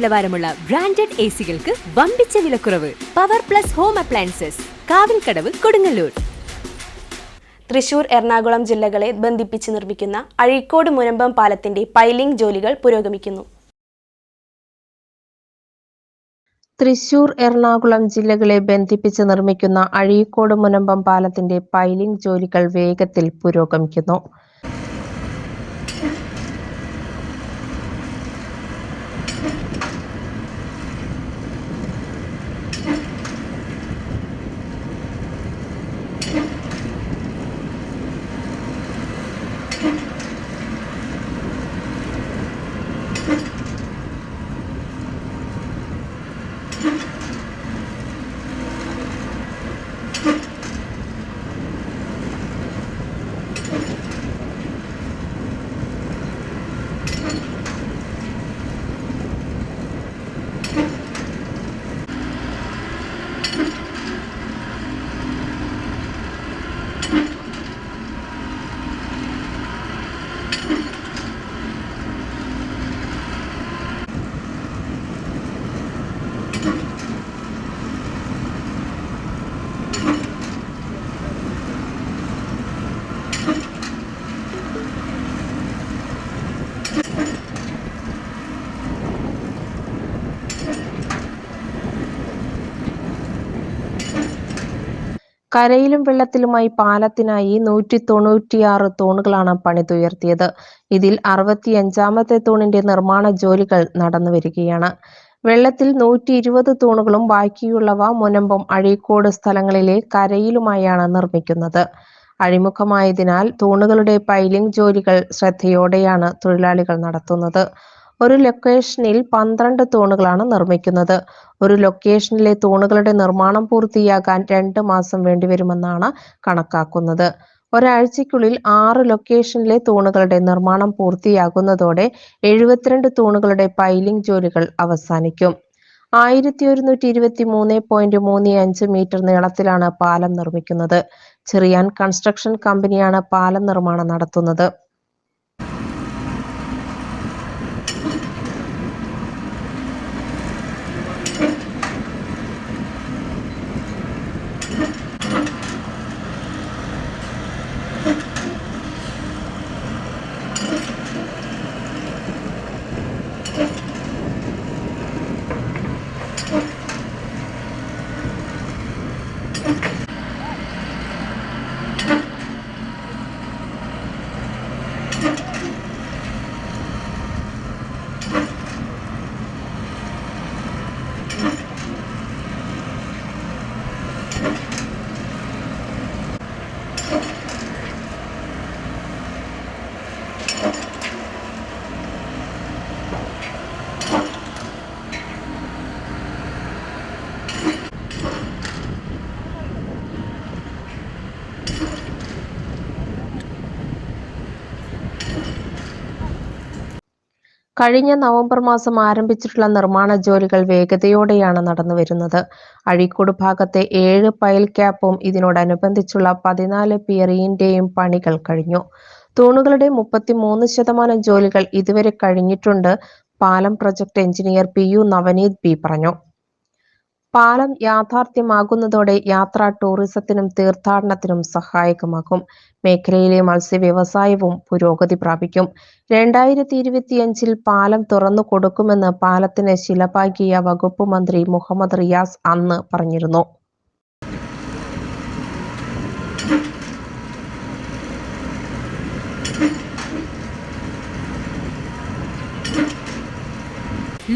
നിലവാരമുള്ള branded A സികൾക്ക് വമ്പിച്ച വിലക്കുറവ് power plus home appliances Kavilkadavu Kodungallur. Thrissur Ernakulam ജില്ലകളെ ബന്ധിപ്പിച്ച് നിർമ്മിക്കുന്ന അഴീക്കോട് മുനമ്പം പാലത്തിന്റെ പൈലിംഗ് ജോലികൾ പുരോഗമിക്കുന്നു. തൃശൂർ എറണാകുളം ജില്ലകളെ ബന്ധിപ്പിച്ച് നിർമ്മിക്കുന്ന അഴീക്കോട് മുനമ്പം പാലത്തിന്റെ പൈലിംഗ് ജോലികൾ വേഗത്തിൽ പുരോഗമിക്കുന്നു. student. കരയിലും വെള്ളത്തിലുമായി പാലത്തിനായി നൂറ്റി തൊണ്ണൂറ്റിയാറ് തൂണുകളാണ് പണിതുയർത്തിയത്. ഇതിൽ അറുപത്തിയഞ്ചാമത്തെ തൂണിന്റെ നിർമ്മാണ ജോലികൾ നടന്നു വരികയാണ്. വെള്ളത്തിൽ നൂറ്റി ഇരുപത് തൂണുകളും ബാക്കിയുള്ളവ മുനമ്പം അഴീക്കോട് സ്ഥലങ്ങളിലെ കരയിലുമായാണ് നിർമ്മിക്കുന്നത്. അഴിമുഖമായതിനാൽ തൂണുകളുടെ പൈലിംഗ് ജോലികൾ ശ്രദ്ധയോടെയാണ് തൊഴിലാളികൾ നടത്തുന്നത്. ഒരു ലൊക്കേഷനിൽ പന്ത്രണ്ട് തൂണുകളാണ് നിർമ്മിക്കുന്നത്. ഒരു ലൊക്കേഷനിലെ തൂണുകളുടെ നിർമ്മാണം പൂർത്തിയാകാൻ രണ്ട് മാസം വേണ്ടിവരുമെന്നാണ് കണക്കാക്കുന്നത്. ഒരാഴ്ചയ്ക്കുള്ളിൽ ആറ് ലൊക്കേഷനിലെ തൂണുകളുടെ നിർമ്മാണം പൂർത്തിയാകുന്നതോടെ എഴുപത്തിരണ്ട് തൂണുകളുടെ പൈലിംഗ് ജോലികൾ അവസാനിക്കും. ആയിരത്തി ഒരുന്നൂറ്റി ഇരുപത്തി മൂന്ന് പോയിന്റ് മൂന്ന് അഞ്ച് മീറ്റർ നീളത്തിലാണ് പാലം നിർമ്മിക്കുന്നത്. ചെറിയാൻ കൺസ്ട്രക്ഷൻ കമ്പനിയാണ് പാലം നിർമ്മാണം നടത്തുന്നത്. കഴിഞ്ഞ നവംബർ മാസം ആരംഭിച്ചിട്ടുള്ള നിർമ്മാണ ജോലികൾ വേഗതയോടെയാണ് നടന്നു വരുന്നത്. അഴീക്കോട് ഭാഗത്തെ ഏഴ് പൈൽ ക്യാപ്പും ഇതിനോടനുബന്ധിച്ചുള്ള പതിനാല് പിയറിയിന്റെയും പണികൾ കഴിഞ്ഞു. തൂണുകളുടെ മുപ്പത്തിമൂന്ന് ശതമാനം ജോലികൾ ഇതുവരെ കഴിഞ്ഞിട്ടുണ്ട് പാലം project engineer P U Navaneeth B പറഞ്ഞു. പാലം യാഥാർത്ഥ്യമാകുന്നതോടെ യാത്ര ടൂറിസത്തിനും തീർത്ഥാടനത്തിനും സഹായകമാകും. മേഖലയിലെ മത്സ്യവ്യവസായവും പുരോഗതി പ്രാപിക്കും. രണ്ടായിരത്തി ഇരുപത്തിയഞ്ചിൽ പാലം തുറന്നു കൊടുക്കുമെന്ന് പാലത്തിന് ശിലപാകിയ വകുപ്പ് മന്ത്രി മുഹമ്മദ് റിയാസ് അന്ന് പറഞ്ഞിരുന്നു.